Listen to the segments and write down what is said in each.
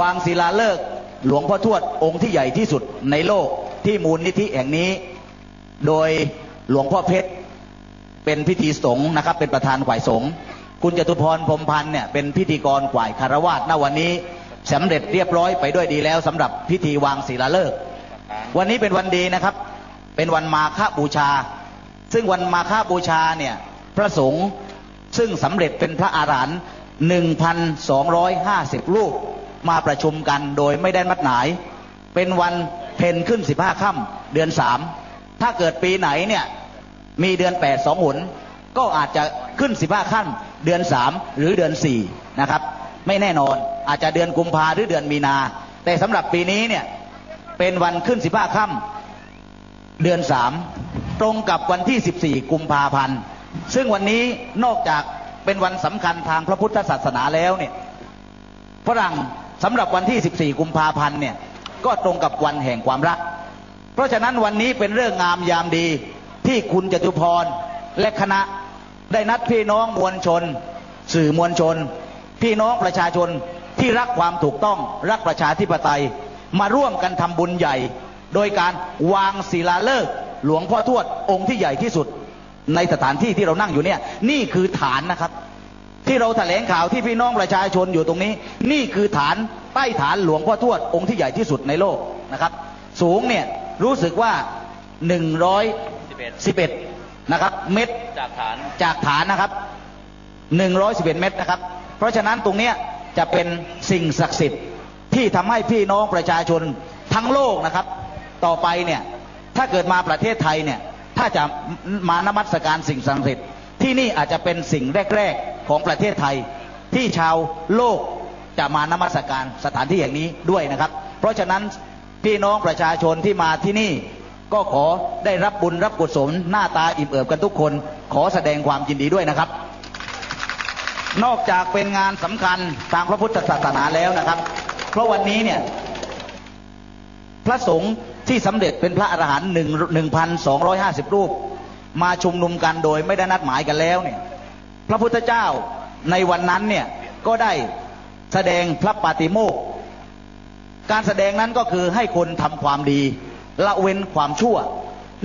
วางศิลาฤกษ์หลวงพ่อทวดองค์ที่ใหญ่ที่สุดในโลกที่มูลนิธิแห่งนี้ โดยหลวงพ่อเพชรเป็นพิธีสงฆ์นะครับ เป็นประธานฝ่ายสงฆ์คุณจตุพรพรมพันธ์เนี่ยเป็นพิธีกรฝ่ายคารวาสณวันนี้สำเร็จเรียบร้อยไปด้วยดีแล้วสำหรับพิธีวางศิลาฤกษ์วันนี้เป็นวันดีนะครับ เป็นวันมาฆบูชา ซึ่งวันมาฆบูชาเนี่ยพระสงฆ์ซึ่งสำเร็จเป็นพระอาหารหันต์1,250รูป มาประชุมกันโดยไม่ได้นัดหมาย เป็นวันเพ็ญขึ้น15ค่ำเดือน3ถ้าเกิดปีไหนเนี่ยมีเดือน8 2หนก็อาจจะขึ้น15ค่ำเดือน3หรือเดือน4นะครับ ไม่แน่นอนอาจจะเดือนกุมภาหรือเดือนมีนา แต่สำหรับปีนี้เนี่ยเป็นวันขึ้น15ค่ำเดือน3ตรงกับวันที่14กุมภาพันธ์ซึ่งวันนี้นอกจากเป็นวันสำคัญทางพระพุทธศาสนาแล้วเนี่ยฝรั่ง สำหรับวันที่ 14 กุมภาพันธ์เนี่ยก็ตรงกับวันแห่งความรัก เพราะฉะนั้นวันนี้เป็นเรื่องงามยามดีที่คุณจตุพรและคณะได้นัดพี่น้องมวลชน สื่อมวลชน พี่น้องประชาชนที่รักความถูกต้องรักประชาธิปไตย มาร่วมกันทำบุญใหญ่ โดยการวางศิลาฤกษ์หลวงพ่อทวดองค์ที่ใหญ่ที่สุด ในสถานที่ที่เรานั่งอยู่เนี่ย นี่คือฐานนะครับ ที่เราแถลงข่าวที่พี่น้องประชาชนอยู่ตรงนี้ นี่คือฐานใต้ฐานหลวงพ่อทวดองค์ที่ใหญ่ที่สุดในโลกนะครับ สูงเนี่ยรู้สึกว่า 111 นะครับ เมตรจากฐานจากฐานนะครับ 111 เมตรนะครับ เพราะฉะนั้นตรงเนี้ยจะเป็นสิ่งศักดิ์สิทธิ์ที่ทำให้พี่น้องประชาชนทั้งโลกนะครับ ต่อไปเนี่ยถ้าเกิดมาประเทศไทยเนี่ยถ้าจะมานมัสการสิ่งศักดิ์สิทธิ์ที่นี่อาจจะเป็นสิ่งแรกๆ ของประเทศไทย ที่ชาวโลกจะมานมัสการสถานที่อย่างนี้ด้วยนะครับ เพราะฉะนั้นพี่น้องประชาชนที่มาที่นี่ก็ขอได้รับบุญรับกุศลหน้าตาอิ่มเอิบกันทุกคน ขอแสดงความยินดีด้วยนะครับ นอกจากเป็นงานสำคัญทางพระพุทธศาสนาแล้วนะครับ เพราะวันนี้เนี่ยพระสงฆ์ที่สำเร็จเป็นพระอรหันต์หนึ่งหนึ่งพันสองร้อยห้าสิบรูป มาชุมนุมกันโดยไม่ได้นัดหมายกันแล้วเนี่ย พระพุทธเจ้าในวันนั้นเนี่ยก็ได้แสดงพระปาติโมกการแสดงนั้นก็คือให้คนทำความดี ละเว้นความชั่ว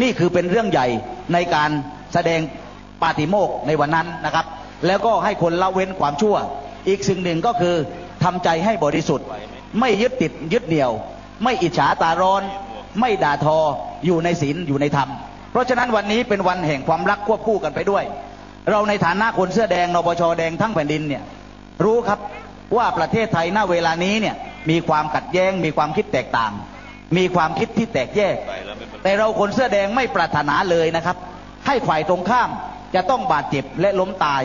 นี่คือเป็นเรื่องใหญ่ในการแสดงปาติโมกในวันนั้นนะครับ แล้วก็ให้คนละเว้นความชั่ว อีกสิ่งหนึ่งก็คือทำใจให้บริสุทธิ์ ไม่ยึดติดยึดเหนี่ยว ไม่อิจฉาตาร้อน ไม่ด่าทออยู่ในศีลอยู่ในธรรม เพราะฉะนั้นวันนี้เป็นวันแห่งความรักควบคู่กันไปด้วย เราในฐานะคนเสื้อแดงนปชแดงทั้งแผ่นดินเนี่ยรู้ครับว่าประเทศไทยณเวลานี้เนี่ยมีความขัดแย้ง มีความคิดแตกต่าง มีความคิดที่แตกแยก แต่เราคนเสื้อแดงไม่ปรารถนาเลยนะครับ ให้ฝ่ายตรงข้ามจะต้องบาดเจ็บและล้มตาย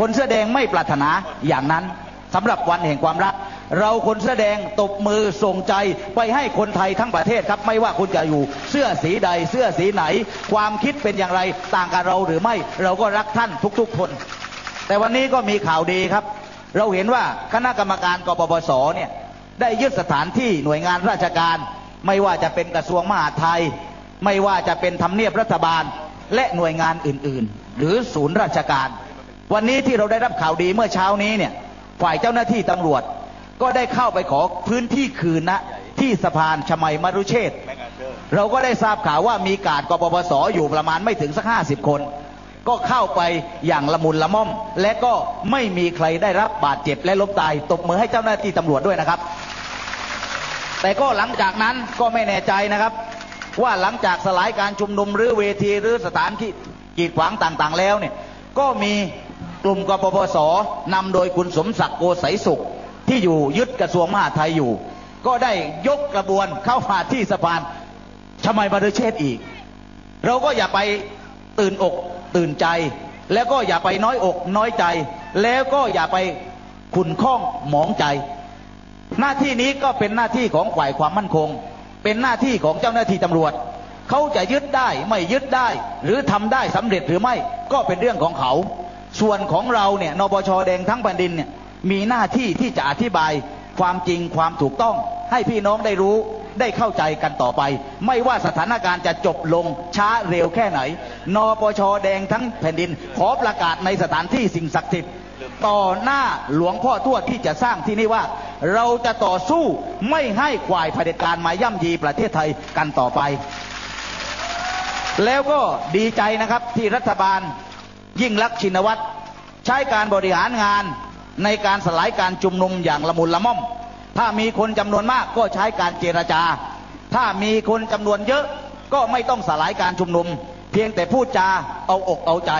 คนเสื้อแดงไม่ปรารถนาอย่างนั้นสำหรับวันแห่งความรัก เราคนเสื้อแดงตบมือส่งใจไปให้คนไทยทั้งประเทศครับ ไม่ว่าคุณจะอยู่เสื้อสีใดเสื้อสีไหน ความคิดเป็นอย่างไรต่างกับเราหรือไม่ เราก็รักท่านทุกๆคน แต่วันนี้ก็มีข่าวดีครับ เราเห็นว่าคณะกรรมการกปปสเนี่ยได้ยึดสถานที่หน่วยงานราชการ ไม่ว่าจะเป็นกระทรวงมหาดไทย ไม่ว่าจะเป็นทำเนียบรัฐบาลและหน่วยงานอื่นๆ หรือศูนย์ราชการ วันนี้ที่เราได้รับข่าวดีเมื่อเช้านี้เนี่ยฝ่ายเจ้าหน้าที่ตำรวจ ก็ได้เข้าไปขอพื้นที่คืนนะที่สะพานชมัยมรุเชษฐ์แม่งานเดอร์เราก็ได้ทราบข่าวว่ามีการกปปสอยู่ประมาณไม่ถึงสักห้าสิบคน ก็เข้าไปอย่างละมุนละม่อม และก็ไม่มีใครได้รับบาดเจ็บและล้มตายตบมือให้เจ้าหน้าที่ตำรวจด้วยนะครับ แต่ก็หลังจากนั้นก็ไม่แน่ใจนะครับ ว่าหลังจากสลายการชุมนุมหรือเวทีหรือสถานที่กีดขวางต่างๆ แล้วเนี่ยก็มีกลุ่มกปปสนำโดยคุณสมศักดิ์โกไสยสุข ที่อยู่ยึดกระทรวงมหาดไทยอยู่ ก็ได้ยกกระบวนเข้ามาที่สะพานชมัยมรุเชษอีก เราก็อย่าไปตื่นอกตื่นใจ แล้วก็อย่าไปน้อยอกน้อยใจ แล้วก็อย่าไปขุนข้องหมองใจ หน้าที่นี้ก็เป็นหน้าที่ของฝ่ายความมั่นคง เป็นหน้าที่ของเจ้าหน้าที่ตำรวจเขาจะยึดได้ไม่ยึดได้ หรือทำได้สำเร็จหรือไม่ก็เป็นเรื่องของเขา ส่วนของเราเนี่ยนปชแดงทั้งแผ่นดินเนี่ย มีหน้าที่ที่จะอธิบายความจริงความถูกต้อง ให้พี่น้องได้รู้ได้เข้าใจกันต่อไป ไม่ว่าสถานการณ์จะจบลงช้าเร็วแค่ไหน นปชแดงทั้งแผ่นดิน ขอประกาศในสถานที่สิ่งศักดิ์สิทธิ์ต่อหน้าหลวงพ่อทวดที่จะสร้างที่นี่ว่า เราจะต่อสู้ไม่ให้ควายเผด็จการมาย่ำยีประเทศไทยกันต่อไป แล้วก็ดีใจนะครับที่รัฐบาลยิ่งลักษณ์ชินวัตรใช้การบริหารงาน ในการสลายการชุมนุมอย่างละมุนละม่อม ถ้ามีคนจำนวนมากก็ใช้การเจรจา ถ้ามีคนจำนวนเยอะก็ไม่ต้องสลายการชุมนุม เพียงแต่พูดจาเอาอกเอาใจ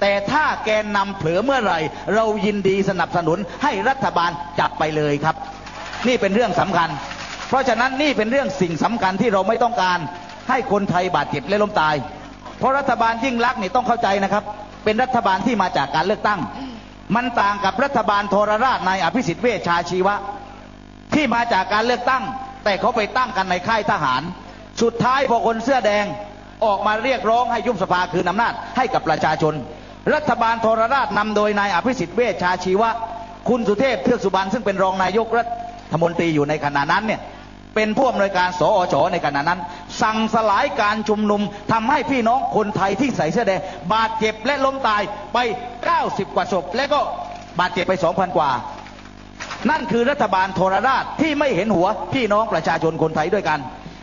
แต่ถ้าแกนนำเผลอเมื่อไหร่ เรายินดีสนับสนุนให้รัฐบาลจับไปเลยครับ นี่เป็นเรื่องสำคัญ เพราะฉะนั้นนี่เป็นเรื่องสิ่งสำคัญที่เราไม่ต้องการให้คนไทยบาดเจ็บและล้มตาย เพราะรัฐบาลยิ่งลักนี่ต้องเข้าใจนะครับ เป็นรัฐบาลที่มาจากการเลือกตั้ง มันต่างกับรัฐบาลโทรราชนายอภิสิทธิ์เวชชาชีวะ ที่มาจากการเลือกตั้ง แต่เขาไปตั้งกันในค่ายทหาร สุดท้ายพอคนเสื้อแดงออกมาเรียกร้องให้ยุบสภาคืนอำนาจให้กับประชาชน รัฐบาลโทรราชนำโดยนายอภิสิทธิ์เวชชาชีวะ คุณสุเทพเทือกสุบรรณซึ่งเป็นรองนายกรัฐมนตรีอยู่ในขณะนั้นเนี่ย เป็นผู้อำนวยการสอชในขณะนั้น สั่งสลายการชุมนุมทำให้พี่น้องคนไทยที่ใส่เสื้อแดงบาดเจ็บและล้มตายไป 90 กว่าศพและก็บาดเจ็บไป 2,000 กว่า นั่นคือรัฐบาลโทรราชที่ไม่เห็นหัวพี่น้องประชาชนคนไทยด้วยกัน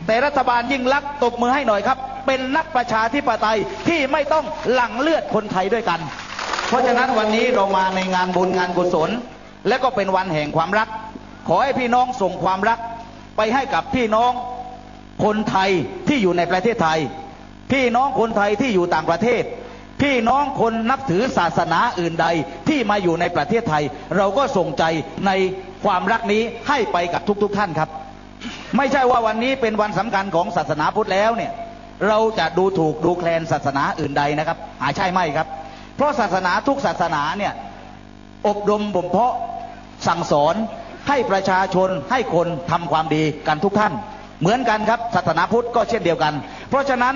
แต่รัฐบาลยิ่งลักตบมือให้หน่อยครับ เป็นนักประชาธิปไตยที่ไม่ต้องหลั่งเลือดคนไทยด้วยกัน เพราะฉะนั้นวันนี้เรามาในงานบุญงานกุศล และก็เป็นวันแห่งความรัก ขอให้พี่น้องส่งความรัก ไปให้กับพี่น้องคนไทยที่อยู่ในประเทศไทย พี่น้องคนไทยที่อยู่ต่างประเทศ พี่น้องคนนับถือศาสนาอื่นใดที่มาอยู่ในประเทศไทย เราก็ส่งใจในความรักนี้ให้ไปกับทุกๆทท่านครับ ไม่ใช่ว่าวันนี้เป็นวันสำคัญของศาสนาพุทธแล้วเนี่ย เราจะดูถูกดูแคลนศาสนาอื่นใดนะครับหาใช่ไหมครับ เพราะศาสนาทุกศาสนาเนี่ยอบรมบ่มเพาะสั่งสอน ให้ประชาชนให้คนทำความดีกันทุกท่าน เหมือนกันครับศาสนาพุทธก็เช่นเดียวกัน เพราะฉะนั้น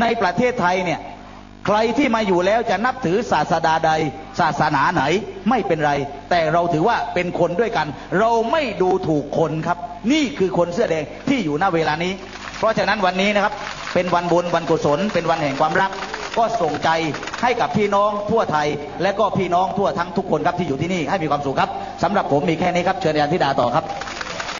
ในประเทศไทยเนี่ยใครที่มาอยู่แล้วจะนับถือศาสดาใด ศาสนาไหนไม่เป็นไร แต่เราถือว่าเป็นคนด้วยกัน เราไม่ดูถูกคนครับ นี่คือคนเสื้อแดงที่อยู่ณเวลานี้ เพราะฉะนั้นวันนี้นะครับเป็นวันบุญวันกุศล เป็นวันแห่งความรัก ก็ส่งใจให้กับพี่น้องทั่วไทย และก็พี่น้องทั่วทั้งทุกคนครับที่อยู่ที่นี่ให้มีความสุขครับ สำหรับผมมีแค่นี้ครับเชิญอาจารย์ธิดาต่อครับ